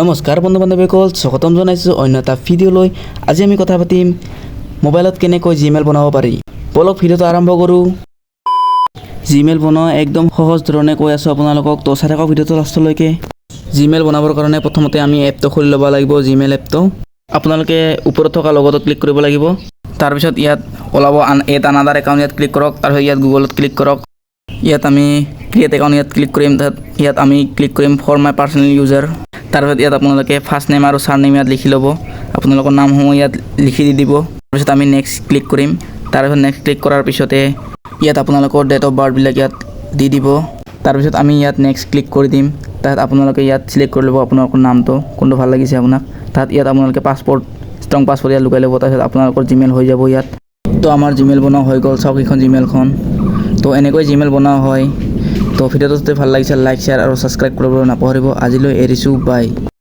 নমস্কাৰ বন্ধু বান্ধৱীসকল স্বাগতম জনাইছোঁ অন্য এটা ভিডিঅ'লৈ। আজি আমি কথা পাতিম, মোবাইলত কেনেকৈ জিমেইল বনাব পাৰি। বলক ভিডিঅ'টো আৰম্ভ কৰোঁ। জিমেইল বনোৱা একদম সহজ ধৰণে কৈ আছোঁ আপোনালোকক, তো চাই থাকক ভিডিঅ'টো লাষ্টলৈকে। জিমেইল বনাবৰ কাৰণে প্ৰথমতে আমি এপটো খুলি ল'ব লাগিব, জিমেইল এপটো। আপোনালোকে ওপৰত থকা লগতো ক্লিক কৰিব লাগিব। তাৰপিছত ইয়াত ওলাব আন এড আনাডাৰ একাউণ্ট ইয়াত ক্লিক কৰক, তাৰপিছত ইয়াত গুগলত ক্লিক কৰক। ইয়াত আমি ক্ৰিয়েট একাউণ্ট ইয়াত ক্লিক কৰিম, তাত ইয়াত আমি ক্লিক কৰিম ফৰ মাই পাৰ্চনেল ইউজাৰ তাৰপিছত ইয়াত আপোনালোকে ফাৰ্ষ্ট নেম আৰু চাৰ নেম ইয়াত লিখি ল'ব। আপোনালোকৰ নামসমূহ ইয়াত লিখি দি দিব। তাৰপিছত আমি নেক্সট ক্লিক কৰিম। তাৰপিছত নেক্সট ক্লিক কৰাৰ পিছতে ইয়াত আপোনালোকৰ ডেট অফ বাৰ্থবিলাক ইয়াত দি দিব। তাৰপিছত আমি ইয়াত নেক্সট ক্লিক কৰি দিম। তাত আপোনালোকে ইয়াত চিলেক্ট কৰি ল'ব আপোনালোকৰ নামটো, কোনটো ভালো লাগিছে আপোনাক। তাত ইয়াত আপোনালোকে পাছপৰ্ট ষ্ট্ৰং পাছপৰ্ট ইয়াত লগাই ল'ব। তাৰপিছত আপোনালোকৰ জিমেইল হৈ যাব ইয়াত। তো আমাৰ জিমেইল বনোৱা হৈ গ'ল। চাওক এইখন জিমেইলখন তো এনেকৈ জিমেইল বনোৱা হয়। তো যদি ভালো লাগিছে লাইক শ্বেয়াৰ আৰু ছাবস্ক্ৰাইব কৰিবলৈ নাপাহৰিব আজিলৈ এৰিছোঁ বাই